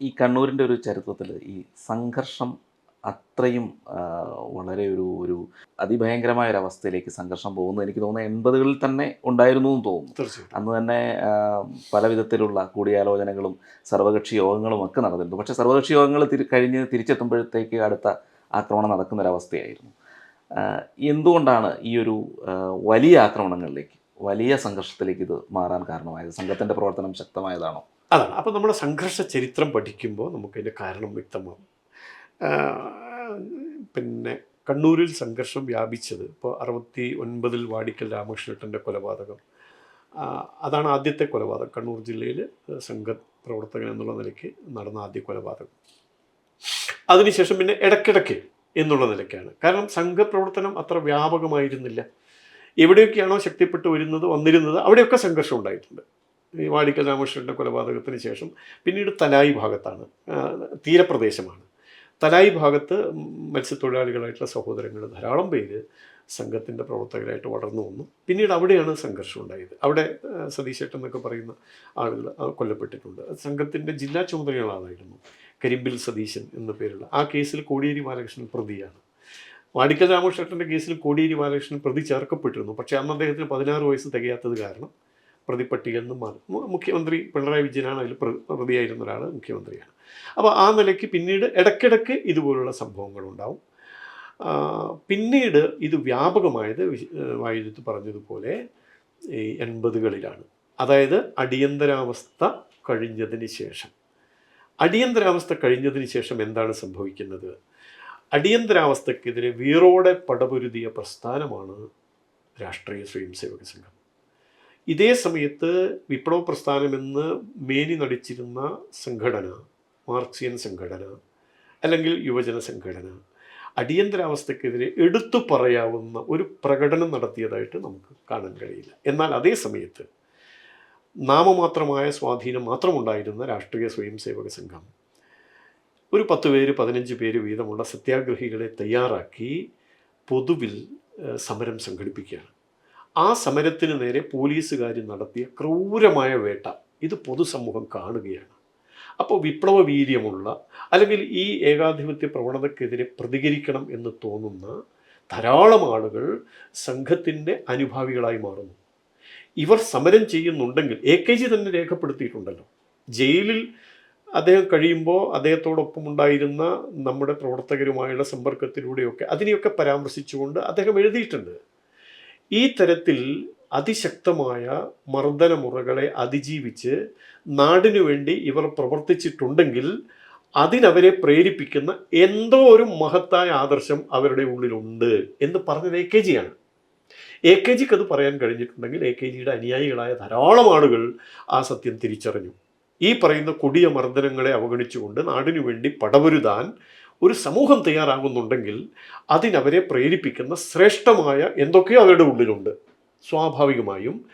ഈ കണ്ണൂരിന്റെ ഒരു ചരിത്രത്തിൽ ഈ സംഘർഷം അത്രയും വളരെ ഒരു ഒരു അതിഭയങ്കരമായ ഒരു അവസ്ഥയിലേക്ക് സംഘർഷം പോകുന്നത് എനിക്ക് തോന്നുന്നു എൺപതുകളിൽ തന്നെ ഉണ്ടായിരുന്നു എന്ന് തോന്നുന്നു. അന്ന് തന്നെ പല വിധത്തിലുള്ള കൂടിയാലോചനകളും സർവകക്ഷി യോഗങ്ങളും ഒക്കെ നടന്നിരുന്നു. പക്ഷേ സർവകക്ഷി യോഗങ്ങൾ തിരി കഴിഞ്ഞ് തിരിച്ചെത്തുമ്പോഴത്തേക്ക് അടുത്ത ആക്രമണം നടക്കുന്നൊരവസ്ഥയായിരുന്നു. എന്തുകൊണ്ടാണ് ഈ ഒരു വലിയ ആക്രമണങ്ങളിലേക്ക് വലിയ സംഘർഷത്തിലേക്ക് ഇത് മാറാൻ കാരണമായത്? സംഘത്തിന്റെ പ്രവർത്തനം ശക്തമായതാണോ? അതാണ്. അപ്പോൾ നമ്മുടെ സംഘർഷ ചരിത്രം പഠിക്കുമ്പോൾ നമുക്കതിന്റെ കാരണം വ്യക്തമാകും പിന്നെ കണ്ണൂരിൽ സംഘർഷം വ്യാപിച്ചത് ഇപ്പോൾ അറുപത്തി ഒൻപതിൽ വാടിക്കൽ രാമകൃഷ്ണേട്ടന്റെ കൊലപാതകം. അതാണ് ആദ്യത്തെ കൊലപാതകം. കണ്ണൂർ ജില്ലയിൽ സംഘ പ്രവർത്തകൻ എന്നുള്ള നിലയ്ക്ക് നടന്ന ആദ്യ കൊലപാതകം. അതിനുശേഷം പിന്നെ ഇടയ്ക്കിടയ്ക്ക് എന്നുള്ള നിലയ്ക്കാണ്. കാരണം സംഘപ്രവർത്തനം അത്ര വ്യാപകമായിരുന്നില്ല. എവിടെയൊക്കെയാണോ ശക്തിപ്പെട്ടു വരുന്നത് വന്നിരുന്നത് അവിടെയൊക്കെ സംഘർഷം ഉണ്ടായിട്ടുണ്ട്. ഈ വാടിക്കൽ രാമകൃഷ്ണന്റെ കൊലപാതകത്തിന് ശേഷം പിന്നീട് തലായി ഭാഗത്താണ് തീരപ്രദേശമാണ്. തലായി ഭാഗത്ത് മത്സ്യത്തൊഴിലാളികളായിട്ടുള്ള സഹോദരങ്ങൾ ധാരാളം പേര് സംഘത്തിന്റെ പ്രവർത്തകരായിട്ട് വളർന്നു വന്നു. പിന്നീട് അവിടെയാണ് സംഘർഷം ഉണ്ടായത്. അവിടെ സതീശേട്ടൻ എന്നൊക്കെ പറയുന്ന ആളുകൾ കൊല്ലപ്പെട്ടിട്ടുണ്ട്. സംഘത്തിന്റെ ജില്ലാ ചുമതലയുള്ള ആളായിരുന്നു കരിമ്പിൽ സതീശൻ എന്ന പേരുള്ള. ആ കേസിൽ കോടിയേരി ബാലകൃഷ്ണൻ പ്രതിയാണ്. വാടിക്കൽ രാമകൃഷ്ണന്റെ കേസിൽ കോടിയേരി ബാലകൃഷ്ണൻ പ്രതി ചേർക്കപ്പെട്ടിരുന്നു. പക്ഷേ അന്ന് അദ്ദേഹത്തിന് പതിനാറ് വയസ്സ് തികയാത്തത് കാരണം പ്രതി നിന്നും മാറി. മുഖ്യമന്ത്രി പിണറായി വിജയനാണ് അതിൽ പ്ര- പ്രതിയായിരുന്ന ഒരാൾ മുഖ്യമന്ത്രിയാണ്. അപ്പോൾ ആ നിലയ്ക്ക് പിന്നീട് ഇടയ്ക്കിടയ്ക്ക് ഇതുപോലുള്ള സംഭവങ്ങളുണ്ടാവും. പിന്നീട് ഇത് വ്യാപകമായത് വായുജിത്ത് പറഞ്ഞതുപോലെ ഈ എൺപതുകളിലാണ്. അതായത് അടിയന്തരാവസ്ഥ കഴിഞ്ഞതിന് ശേഷം. അടിയന്തരാവസ്ഥ കഴിഞ്ഞതിന് ശേഷം എന്താണ് സംഭവിക്കുന്നത്? അടിയന്തരാവസ്ഥക്കെതിരെ വീറോടെ പടപൊരുതിയ പ്രസ്ഥാനമാണ് രാഷ്ട്രീയ സ്വയംസേവക സംഘം. ഇതേ സമയത്ത് വിപ്ലവ പ്രസ്ഥാനമെന്ന് മേനി നടിച്ചിരുന്ന സംഘടന മാർക്സിയൻ സംഘടന അല്ലെങ്കിൽ യുവജന സംഘടന അടിയന്തരാവസ്ഥക്കെതിരെ എടുത്തു പറയാവുന്ന ഒരു പ്രകടനം നടത്തിയതായിട്ട് നമുക്ക് കാണാൻ കഴിയില്ല. എന്നാൽ അതേ സമയത്ത് നാമമാത്രമായ സ്വാധീനം മാത്രമുണ്ടായിരുന്ന രാഷ്ട്രീയ സ്വയംസേവക സംഘം ഒരു പത്ത് പേര് പതിനഞ്ച് പേര് വീതമുള്ള സത്യാഗ്രഹികളെ തയ്യാറാക്കി പൊതുവിൽ സമരം സംഘടിപ്പിക്കുകയാണ്. ആ സമരത്തിന് നേരെ പോലീസുകാർ നടത്തിയ ക്രൂരമായ വേട്ട. ഇത് പൊതുസമൂഹം കാണുകയാണ്. അപ്പോൾ വിപ്ലവ വീര്യമുള്ള അല്ലെങ്കിൽ ഈ ഏകാധിപത്യ പ്രവണതക്കെതിരെ പ്രതികരിക്കണം എന്ന് തോന്നുന്ന ധാരാളം ആളുകൾ സംഘത്തിന്റെ അനുഭാവികളായി മാറുന്നു. ഇവർ സമരം ചെയ്യുന്നുണ്ടെങ്കിൽ എ കെ ജി തന്നെ രേഖപ്പെടുത്തിയിട്ടുണ്ടല്ലോ. ജയിലിൽ അദ്ദേഹം കഴിയുമ്പോൾ അദ്ദേഹത്തോടൊപ്പം ഉണ്ടായിരുന്ന നമ്മുടെ പ്രവർത്തകരുമായുള്ള സമ്പർക്കത്തിലൂടെയൊക്കെ അതിനെയൊക്കെ പരാമർശിച്ചുകൊണ്ട് അദ്ദേഹം എഴുതിയിട്ടുണ്ട്. ഈ തരത്തിൽ അതിശക്തമായ മർദ്ദനമുറകളെ അതിജീവിച്ച് നാടിനു വേണ്ടി ഇവർ പ്രവർത്തിച്ചിട്ടുണ്ടെങ്കിൽ അതിനവരെ പ്രേരിപ്പിക്കുന്ന എന്തോ ഒരു മഹത്തായ ആദർശം അവരുടെ ഉള്ളിലുണ്ട് എന്ന് പറഞ്ഞത് എ കെ ജിയാണ് എ കെ ജിക്ക് അത് പറയാൻ കഴിഞ്ഞിട്ടുണ്ടെങ്കിൽ എ കെ ജിയുടെ അനുയായികളായ ധാരാളം ആളുകൾ ആ സത്യം തിരിച്ചറിഞ്ഞു. ഈ പറയുന്ന കൊടിയ മർദ്ദനങ്ങളെ അവഗണിച്ചുകൊണ്ട് നാടിനു വേണ്ടി പടവരുതാൻ ഒരു സമൂഹം തയ്യാറാകുന്നുണ്ടെങ്കിൽ അതിനവരെ പ്രേരിപ്പിക്കുന്ന ശ്രേഷ്ഠമായ എന്തൊക്കെയോ അവരുടെ ഉള്ളിലുണ്ട്. സ്വാഭാവികമായും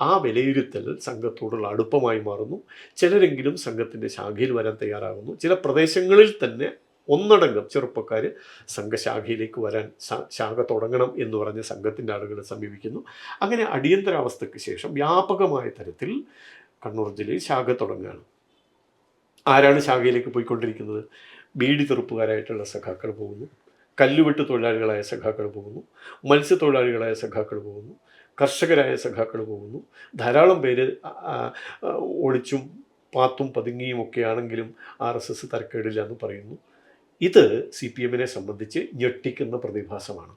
ആ വിലയിരുത്തൽ സംഘത്തോടുള്ള അടുപ്പമായി മാറുന്നു. ചിലരെങ്കിലും സംഘത്തിന്റെ ശാഖയിൽ വരാൻ തയ്യാറാകുന്നു. ചില പ്രദേശങ്ങളിൽ തന്നെ ഒന്നടങ്കം ചെറുപ്പക്കാർ സംഘശാഖയിലേക്ക് വരാൻ ശാഖ തുടങ്ങണം എന്ന് പറഞ്ഞ് സംഘത്തിന്റെ ആളുകളെ സമീപിക്കുന്നു. അങ്ങനെ അടിയന്തരാവസ്ഥയ്ക്ക് ശേഷം വ്യാപകമായ തരത്തിൽ കണ്ണൂർ ജില്ലയിൽ ശാഖ തുടങ്ങുകയാണ്. ആരാണ് ശാഖയിലേക്ക് പോയിക്കൊണ്ടിരിക്കുന്നത്? ബീഡി തെറുപ്പുകാരായിട്ടുള്ള സഖാക്കൾ പോകുന്നു. കല്ലുവെട്ട് തൊഴിലാളികളായ സഖാക്കൾ പോകുന്നു. മത്സ്യത്തൊഴിലാളികളായ സഖാക്കൾ പോകുന്നു. കർഷകരായ സഖാക്കൾ പോകുന്നു. ധാരാളം പേര് ഒളിച്ചും പാത്തും പതുങ്ങിയും ഒക്കെ ആണെങ്കിലും ആർ എസ് എസ് തരക്കേടില്ല എന്ന് പറയുന്നു. ഇത് സി പി എമ്മിനെ സംബന്ധിച്ച് ഞെട്ടിക്കുന്ന പ്രതിഭാസമാണ്.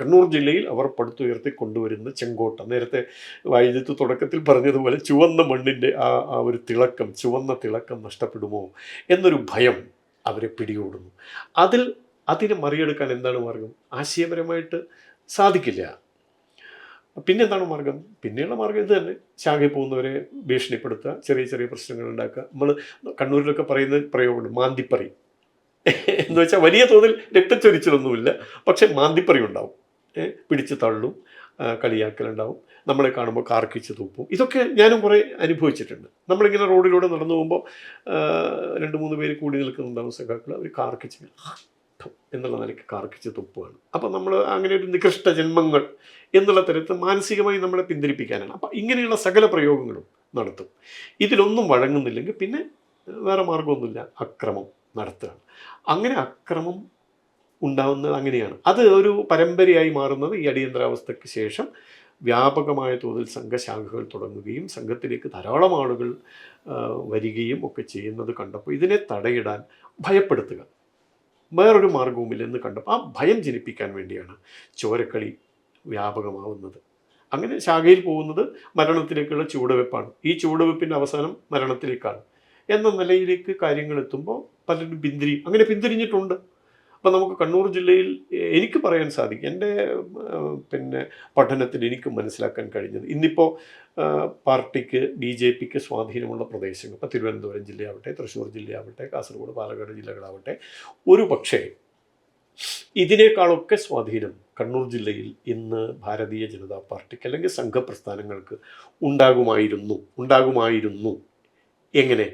കണ്ണൂർ ജില്ലയിൽ അവർ പടുത്തുയർത്തി കൊണ്ടുവരുന്ന ചെങ്കോട്ട. നേരത്തെ വൈദ്യുതി തുടക്കത്തിൽ പറഞ്ഞതുപോലെ ചുവന്ന മണ്ണിന്റെ ആ ആ ഒരു തിളക്കം ചുവന്ന തിളക്കം നഷ്ടപ്പെടുമോ എന്നൊരു ഭയം അവരെ പിടികൂടുന്നു. അതിൽ അതിനെ മറികടക്കാൻ എന്താണ് മാർഗം? ആശയപരമായിട്ട് സാധിക്കില്ല. പിന്നെന്താണ് മാർഗം? പിന്നെയുള്ള മാർഗം ഇത് തന്നെ. ശാഖയിൽ പോകുന്നവരെ ഭീഷണിപ്പെടുത്തുക ചെറിയ ചെറിയ പ്രശ്നങ്ങൾ ഉണ്ടാക്കുക. നമ്മൾ കണ്ണൂരിലൊക്കെ പറയുന്ന പ്രയോഗമുണ്ട് മാന്തിപ്പറി. എന്ന് വെച്ചാൽ വലിയ തോതിൽ രക്തച്ചൊരിച്ചിലൊന്നുമില്ല. പക്ഷെ മാന്തിപ്പറി ഉണ്ടാവും. പിടിച്ച് തള്ളും കളിയാക്കലുണ്ടാവും. നമ്മളെ കാണുമ്പോൾ കാർക്കിച്ച് തൂപ്പും. ഇതൊക്കെ ഞാനും കുറേ അനുഭവിച്ചിട്ടുണ്ട്. നമ്മളിങ്ങനെ റോഡിലൂടെ നടന്നു പോകുമ്പോൾ രണ്ട് മൂന്ന് പേര് കൂടി നിൽക്കുന്നുണ്ടാവും സഖാക്കൾ അവർ കാർക്കിച്ച് എന്നുള്ള നിലയ്ക്ക് കാർക്കിച്ച് തുപ്പുകയാണ് അപ്പം നമ്മൾ അങ്ങനെ ഒരു നികൃഷ്ട ജന്മങ്ങൾ എന്നുള്ള തരത്തിൽ മാനസികമായി നമ്മളെ പിന്തിരിപ്പിക്കാനാണ്. അപ്പം ഇങ്ങനെയുള്ള സകല പ്രയോഗങ്ങളും നടത്തും. ഇതിലൊന്നും വഴങ്ങുന്നില്ലെങ്കിൽ പിന്നെ വേറെ മാർഗമൊന്നുമില്ല അക്രമം നടത്തുകയാണ്. അങ്ങനെ അക്രമം ഉണ്ടാവുന്നത് അങ്ങനെയാണ്. അത് ഒരു പരമ്പരയായി മാറുന്നത് ഈ അടിയന്തരാവസ്ഥയ്ക്ക് ശേഷം വ്യാപകമായ തോതിൽ സംഘശാഖകൾ തുടങ്ങുകയും സംഘത്തിലേക്ക് ധാരാളം ആളുകൾ വരികയും ഒക്കെ ചെയ്യുന്നത് കണ്ടപ്പോൾ ഇതിനെ തടയിടാൻ ഭയപ്പെടുത്തുക. വേറൊരു മാർഗവുമില്ലെന്ന് കണ്ടപ്പോൾ ആ ഭയം ജനിപ്പിക്കാൻ വേണ്ടിയാണ് ചോരക്കളി വ്യാപകമാവുന്നത്. അങ്ങനെ ശാഖയിൽ പോകുന്നത് മരണത്തിലേക്കുള്ള ചുവടുവെപ്പാണ്. ഈ ചുവടുവെപ്പിന്റെ അവസാനം മരണത്തിലേക്കാണ്. എന്ന നിലയിലേക്ക് കാര്യങ്ങൾ എത്തുമ്പോൾ പലരും പിന്തിരി അങ്ങനെ പിന്തിരിഞ്ഞിട്ടുണ്ട്. അപ്പം നമുക്ക് കണ്ണൂർ ജില്ലയിൽ എനിക്ക് പറയാൻ സാധിക്കും എന്റെ പിന്നെ പഠനത്തിൽ എനിക്ക് മനസ്സിലാക്കാൻ കഴിഞ്ഞത് ഇന്നിപ്പോൾ പാർട്ടിക്ക് ബി ജെ പിക്ക് സ്വാധീനമുള്ള പ്രദേശങ്ങൾ ഇപ്പോൾ തിരുവനന്തപുരം ജില്ലയാവട്ടെ തൃശ്ശൂർ ജില്ലയാവട്ടെ കാസർഗോഡ് പാലക്കാട് ജില്ലകളാവട്ടെ ഒരു പക്ഷേ ഇതിനേക്കാളൊക്കെ സ്വാധീനം കണ്ണൂർ ജില്ലയിൽ ഇന്ന് ഭാരതീയ ജനതാ പാർട്ടിക്ക് അല്ലെങ്കിൽ സംഘപ്രസ്ഥാനങ്ങൾക്ക് ഉണ്ടാകുമായിരുന്നു ഉണ്ടാകുമായിരുന്നു. എങ്ങനെ?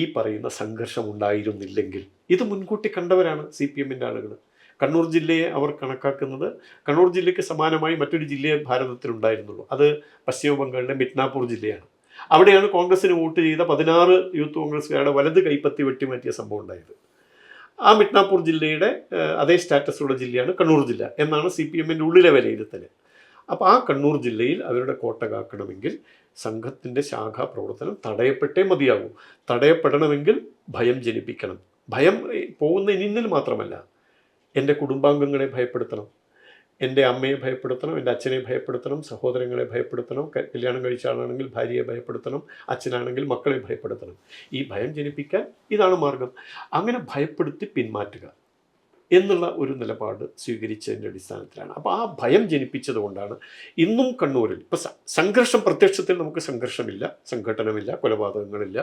ഈ പറയുന്ന സംഘർഷം ഉണ്ടായിരുന്നില്ലെങ്കിൽ ഇത് മുൻകൂട്ടി കണ്ടവരാണ് സി പി എമ്മിന്റെ ആളുകൾ. കണ്ണൂർ ജില്ലയെ അവർ കണക്കാക്കുന്നത് കണ്ണൂർ ജില്ലയ്ക്ക് സമാനമായി മറ്റൊരു ജില്ലയെ ഭാരതത്തിലുണ്ടായിരുന്നുള്ളൂ. അത് പശ്ചിമ ബംഗാളിലെ മിഡ്നാപൂർ ജില്ലയാണ്. അവിടെയാണ് കോൺഗ്രസിന് വോട്ട് ചെയ്ത പതിനാറ് യൂത്ത് കോൺഗ്രസ്സുകാരുടെ വലത് കൈപ്പത്തി വെട്ടിമാറ്റിയ സംഭവം ഉണ്ടായത്. ആ മിഡ്നാപൂർ ജില്ലയുടെ അതേ സ്റ്റാറ്റസുള്ള ജില്ലയാണ് കണ്ണൂർ ജില്ല എന്നാണ് സി പി എമ്മിന്റെ ഉള്ളിലെ വിലയിരുത്തൽ അപ്പോൾ ആ കണ്ണൂർ ജില്ലയിൽ അവരുടെ കോട്ട കാക്കണമെങ്കിൽ സംഘത്തിന്റെ ശാഖാ പ്രവർത്തനം തടയപ്പെട്ടേ മതിയാകൂ. തടയപ്പെടണമെങ്കിൽ ഭയം ജനിപ്പിക്കണം. ഭയം പോകുന്ന ഇനിന്നിൽ മാത്രമല്ല. എന്റെ കുടുംബാംഗങ്ങളെ ഭയപ്പെടുത്തണം. എന്റെ അമ്മയെ ഭയപ്പെടുത്തണം. എന്റെ അച്ഛനെ ഭയപ്പെടുത്തണം. സഹോദരങ്ങളെ ഭയപ്പെടുത്തണം. കല്യാണം കഴിച്ച ആളാണെങ്കിൽ ഭാര്യയെ ഭയപ്പെടുത്തണം. അച്ഛനാണെങ്കിൽ മക്കളെ ഭയപ്പെടുത്തണം. ഈ ഭയം ജനിപ്പിക്കാൻ ഇതാണ് മാർഗം. അങ്ങനെ ഭയപ്പെടുത്തി പിന്മാറ്റുക. എന്നുള്ള ഒരു നിലപാട് സ്വീകരിച്ചതിന്റെ അടിസ്ഥാനത്തിലാണ്. അപ്പോൾ ആ ഭയം ജനിപ്പിച്ചത് കൊണ്ടാണ് ഇന്നും കണ്ണൂരിൽ ഇപ്പോൾ സംഘർഷം പ്രത്യക്ഷത്തിൽ നമുക്ക് സംഘർഷമില്ല സംഘടനമില്ല കൊലപാതകങ്ങളില്ല.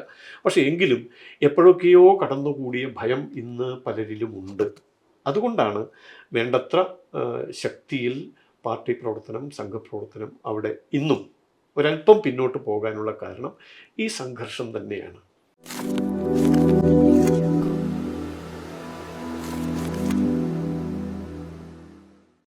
പക്ഷേ എങ്കിലും എപ്പോഴൊക്കെയോ കടന്നുകൂടിയ ഭയം ഇന്ന് പലരിലും ഉണ്ട്. അതുകൊണ്ടാണ് വേണ്ടത്ര ശക്തിയിൽ പാർട്ടി പ്രവർത്തനം സംഘപ്രവർത്തനം അവിടെ ഇന്നും ഒരല്പം പിന്നോട്ട് പോകാനുള്ള കാരണം ഈ സംഘർഷം തന്നെയാണ്.